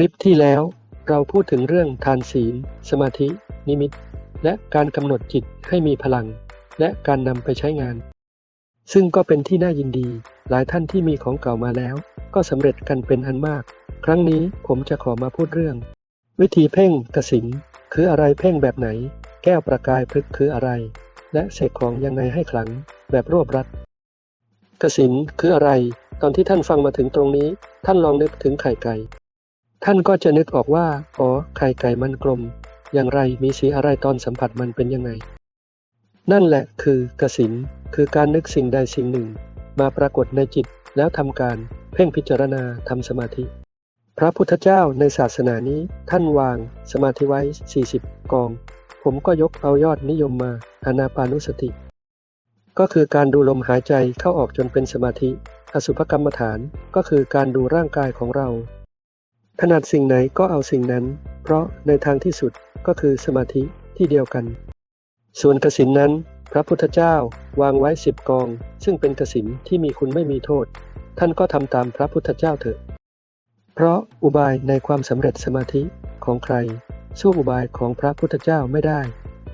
คลิปที่แล้วเราพูดถึงเรื่องทานศีล สมาธิ นิมิต และการกำหนดจิตให้มีพลัง และการนำไปใช้งาน ซึ่งก็เป็นที่น่ายินดี หลายท่านที่มีของเก่ามาแล้ว ก็สำเร็จกันเป็นอันมาก ครั้งนี้ผมจะขอมาพูดเรื่อง วิธีเพ่งกสินคืออะไรเพ่งแบบไหน แก้วประกายพฤกคืออะไร และเสกของยังไงให้ขลัง แบบรวบรัดกสินคืออะไร ตอนที่ท่านฟังมาถึงตรงนี้ ท่านลองนึกถึงไข่ไก่ ท่านก็จะนึกออกว่า อ๋อ ไข่ไก่มันกลม อย่างไรมีสีอะไรตอนสัมผัสมันเป็นยังไง นั่นแหละคือกสินคือการนึกสิ่งใดสิ่งหนึ่ง มาปรากฏในจิตแล้วทำการเพ่งพิจารณาทำสมาธิ พระพุทธเจ้าในศาสนานี้ท่านวางสมาธิไว้ 40 กอง ผมก็ยกเอายอดนิยมมาอานาปานุสติ ก็คือการดูลมหายใจเข้าออกจนเป็นสมาธิ อสุภกรรมฐานก็คือการดูร่างกายของเรา ถนัดสิ่งไหนก็เอาสิ่งนั้น เพราะในทางที่สุดก็คือสมาธิที่เดียวกัน ส่วนกสินนั้น พระพุทธเจ้าวางไว้สิบกอง ซึ่งเป็นกสินที่มีคุณไม่มีโทษ ท่านก็ทำตามพระพุทธเจ้าเถอะ เพราะอุบายในความสำเร็จสมาธิของใคร สู้อุบายของพระพุทธเจ้าไม่ได้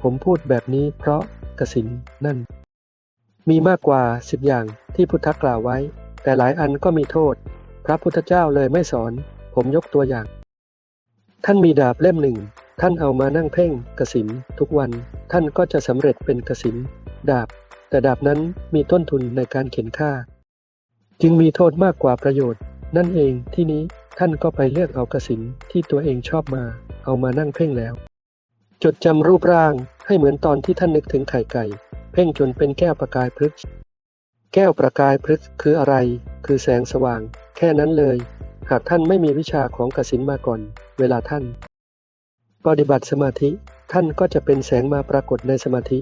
ผมพูดแบบนี้เพราะกสินนั่น มีมากกว่าสิบอย่างที่พุทธกล่าวไว้ แต่หลายอันก็มีโทษ พระพุทธเจ้าเลยไม่สอน ผมยกตัวอย่าง ท่านมีดาบเล่มหนึ่ง ท่านเอามานั่งเพ่งกระสินทุกวัน ท่านก็จะสำเร็จเป็นกระสินดาบ แต่ดาบนั้นมีต้นทุนในการเข็นฆ่า จึงมีโทษมากกว่าประโยชน์ นั่นเองที่นี้ท่านก็ไปเลือกเอากระสินที่ตัวเองชอบมา เอามานั่งเพ่งแล้ว จดจำรูปร่างให้เหมือนตอนที่ท่านนึกถึงไข่ไก่ เพ่งจนเป็นแก้วประกายพฤกแก้วประกายพฤกคืออะไร คือแสงสว่าง แค่นั้นเลย หากท่านไม่มีวิชาของกสินมาก่อน เวลาท่าน ปฏิบัติสมาธิท่านก็จะเป็นแสงมาปรากฏในสมาธิ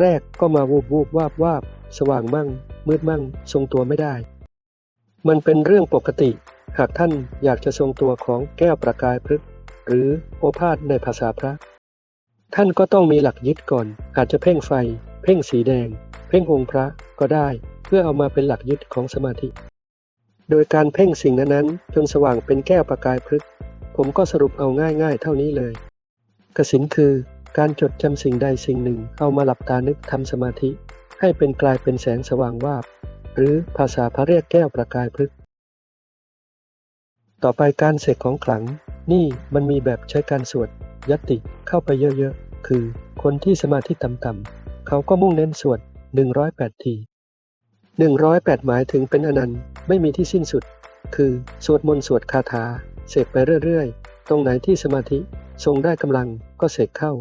แรกๆ ก็มาวูบวูบวาบวาบสว่างมั่ง มืดมั่ง ทรงตัวไม่ได้ มันเป็นเรื่องปกติ หากท่านอยากจะทรงตัวของแก้วประกายพฤกษ์หรือโอภาษในภาษาพระ ท่านก็ต้องมีหลักยึดก่อน อาจจะเพ่งไฟ เพ่งสีแดง เพ่งองค์พระก็ได้ เพื่อเอามาเป็นหลักยึดของสมาธิ โดยการเพ่งสิ่งนั้นๆจนสว่างเป็นแก้วประกายพฤกผมก็สรุปเอาง่ายๆ เท่านี้เลย กสินคือการจดจำสิ่งใดสิ่งหนึ่งเอามาหลับตานึกทำสมาธิ ให้เป็นกลายเป็นแสงสว่างวาบ หรือภาษาพระเรียกแก้วประกายพฤกต่อไปการเสกของขลัง นี่มันมีแบบใช้การสวดยตติเข้าไปเยอะๆ คือคนที่สมาธิต่ำๆเขาก็มุ่งเน้นสวด108 ที 108 หมายถึงเป็นอนันต์ไม่มีที่สิ้นสุด คือสวดมนต์สวดคาถาเสกไปเรื่อยๆ ตรงไหนที่สมาธิทรงได้กำลังก็เสกเข้า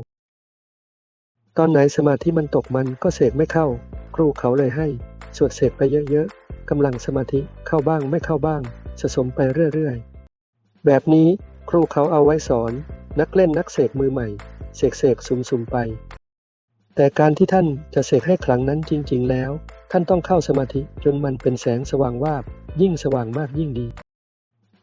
ตอนไหนสมาธิมันตกมันก็เสกไม่เข้า ครูเขาเลยให้ สวดเสกไปเยอะๆกำลังสมาธิเข้าบ้างไม่เข้าบ้าง สะสมไปเรื่อยๆ แบบนี้ครูเขาเอาไว้สอน นักเล่นนักเสกมือใหม่ เสกเสกสุ่มๆไป แต่การที่ท่านจะเสกให้ขลังนั้นจริง ๆ แล้ว ท่านต้องเข้าสมาธิจนมันเป็นแสงสว่างวาบ ยิ่งสว่างมากยิ่งดี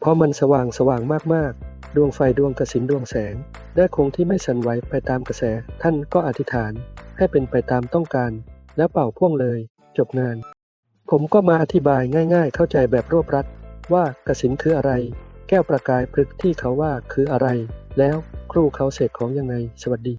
เพราะมันสว่างสว่างมากๆ ดวงไฟดวงกระสินดวงแสง ได้คงที่ไม่สั่นไหวไปตามกระแส ท่านก็อธิษฐานให้เป็นไปตามต้องการ แล้วเป่าพ่วงเลย จบงาน ผมก็มาอธิบายง่าย ๆ เข้าใจแบบรวบรัดว่ากระสินคืออะไร แก้วประกายพฤกที่เขาว่าคืออะไร แล้วครูเขาเสกของยังไง สวัสดี